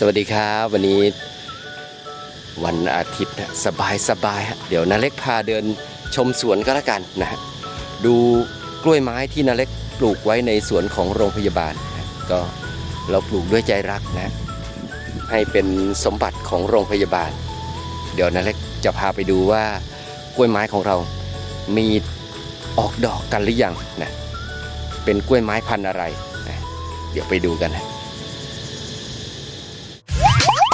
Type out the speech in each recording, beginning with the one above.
สวัสดีครับวันนี้วันอาทิตย์สบายสบายเดี๋ยวนาเล็กพาเดินชมสวนก็แล้วกันนะฮะดูกล้วยไม้ที่นาเล็กปลูกไว้ในสวนของโรงพยาบาลนะก็เราปลูกด้วยใจรักนะให้เป็นสมบัติของโรงพยาบาล เดี๋ยวนาเล็กจะพาไปดูว่ากล้วยไม้ของเรามีออกดอกกันหรือยังนะเป็นกล้วยไม้พันธุ์อะไรนะเดี๋ยวไปดูกันนะ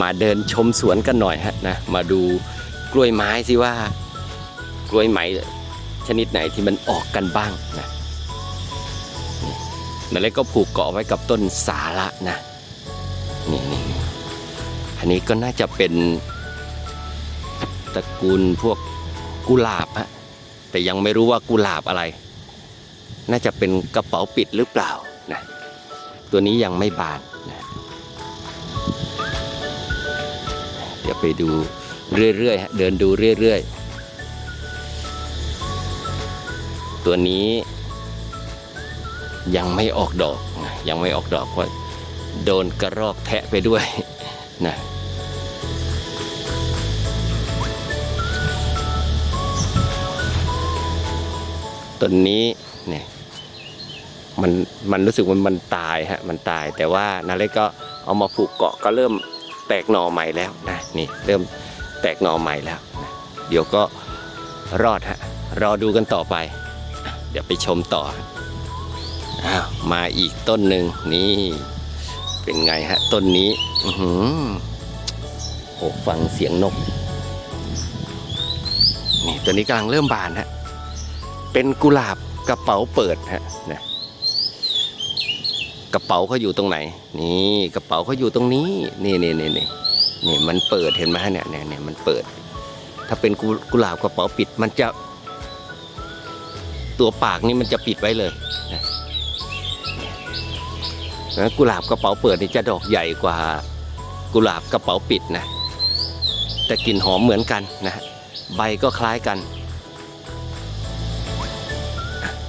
มาเดินชมสวนกันหน่อยฮะนะมาดูกล้วยไม้สิว่ากล้วยไม้ชนิดไหนที่มันออกกันบ้างนะนี่นั่นเลยก็ผูกเกาะไว้กับต้นสาระนะนี่นี่อันนี้ก็น่าจะเป็นตระกูลพวกกุหลาบฮะแต่ยังไม่รู้ว่ากุหลาบอะไร น่าจะเป็นกระเป๋าปิดหรือเปล่านะตัวนี้ยังไม่บาน เดี๋ยวไปดูเรื่อยๆเดินดูเรื่อยๆ ตัวนี้ยังไม่ออกดอกนะยังไม่ออกดอกเพราะโดนกระรอกแทะไปด้วยนะต้นนี้เนี่ยมันมันรู้สึกว่ามันตายฮะมันตายแต่ว่านาเล็กก็เอามาผูกเกาะก็เริ่ม แตกหน่อใหม่แล้วนะนี่เริ่มแตกหน่อใหม่แล้วนะเดี๋ยวก็รอดฮะรอดูกันต่อไป เดี๋ยวไปชมต่ออ้าวมาอีกต้นหนึ่งนี่เป็นไงฮะต้นนี้อือหือโอ้ฟังเสียงนกนี่ตัวนี้กำลังเริ่มบานฮะเป็นกุหลาบกระเป๋าเปิดฮะนะ กระเป๋าเขาอยู่ตรงไหน นี่กระเป๋าเขาอยู่ตรงนี้ นี่นี่นี่นี่นี่มันเปิดเห็นไหมเนี่ยเนี่ยเนี่ยมันเปิด ถ้าเป็นกุหลาบกระเป๋าปิดมันจะ ตัวปากนี่มันจะปิดไว้เลยนะกุหลาบกระเป๋าเปิดนี่จะดอกใหญ่กว่ากุหลาบกระเป๋าปิดนะแต่กลิ่นหอมเหมือนกันนะใบก็คล้ายกัน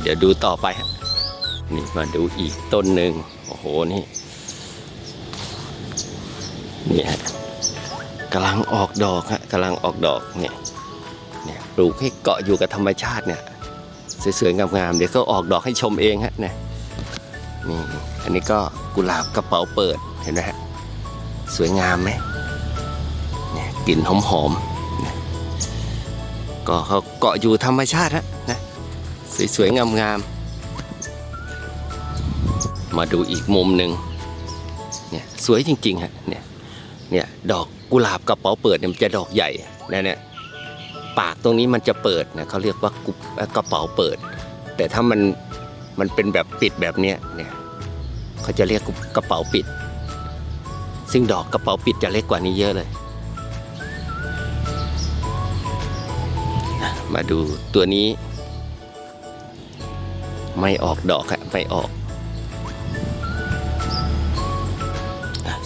เดี๋ยวดูต่อไปฮะ นี่มาดูอีกต้นหนึ่งโอ้โหนี่นี่ฮะกำลังออกดอกฮะกำลังออกดอกเนี่ยเนี่ยปลูกให้เกาะอยู่กับธรรมชาติเนี่ยสวยๆงามๆเดี๋ยวก็ออกดอกให้ชมเองฮะเนี่ยนี่อันนี้ก็กุหลาบกระเป๋าเปิดเห็นไหมฮะสวยงามไหมเนี่ยกลิ่นหอมๆก็เขาเกาะอยู่ธรรมชาติฮะนะสวยๆงามๆ มาดูอีกมุมหนึ่งเนี่ยสวยจริงๆฮะเนี่ยเนี่ยดอกกุหลาบกระเป๋าเปิดเนี่ยมันจะดอกใหญ่นะเนี่ยปากตรงนี้มันจะเปิดนะเขาเรียกว่ากุกระเป๋าเปิด แต่ถ้ามันมันเป็นแบบปิดแบบเนี้ยเนี่ยเขาจะเรียกกระเป๋าปิด ซึ่งดอกกระเป๋าปิดจะเล็กกว่านี้เยอะเลยมาดูตัวนี้ ไม่ออกดอกฮะไม่ออก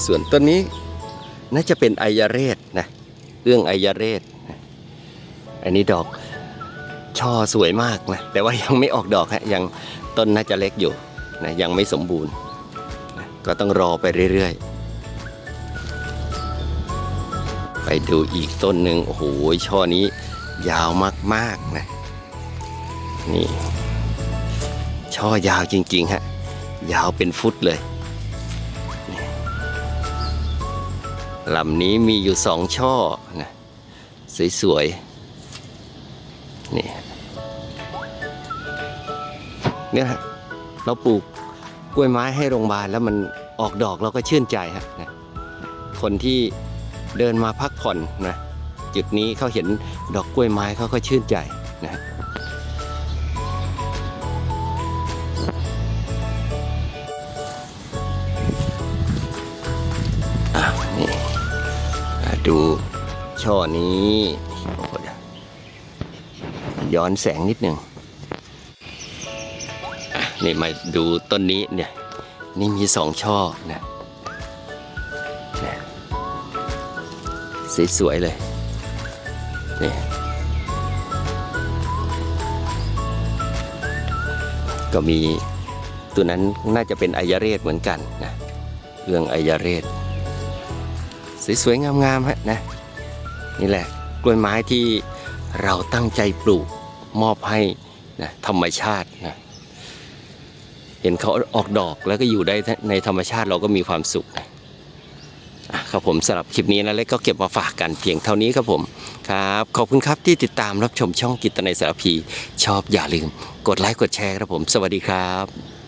ส่วนต้นนี้น่าจะเป็นไอยาเรศนะเอื้องไอยาเรศนะอันนี้ดอกช่อสวยมากนะแต่ว่ายังไม่ออกดอกฮะยังต้นน่าจะเล็กอยู่นะยังไม่สมบูรณ์นะก็ต้องรอไปเรื่อยๆ ไปดูอีกต้นหนึ่งโอ้โหช่อนี้ยาวมากๆนะนี่ช่อยาวจริงๆฮะยาวเป็นฟุตเลย ลำนี้มีอยู่สองช่อนะสวยๆ นี่เนี่ยฮะเราปลูกกล้วยไม้ให้โรงพยาบาลแล้วมันออกดอกเราก็ชื่นใจฮะนะคนที่เดินมาพักผ่อนนะจุดนี้เขาเห็นดอกกล้วยไม้เขาก็ชื่นใจนะอะนี่ ดูช่อนี้ย้อนแสงนิดหนึ่งนี่มาดูต้นนี้เนี่ย นี่มีสองช่อนะสวยๆเลยนี่ก็มีตัวนั้นน่าจะเป็นอายเรศเหมือนกันนะเรื่องอายเรศ สวยๆ งามๆฮะนะนี่แหละกล้วยไม้ที่เราตั้งใจปลูกมอบให้นะธรรมชาตินะเห็นเขาออกดอกแล้วก็อยู่ได้ในธรรมชาติเราก็มีความสุขนะครับผมสำหรับคลิปนี้นะเล็กก็เก็บมาฝากกันเพียงเท่านี้ครับผมครับขอบคุณครับที่ติดตามรับชมช่องกิตในสารพี ชอบอย่าลืม กดไลค์กดแชร์ครับผม สวัสดีครับ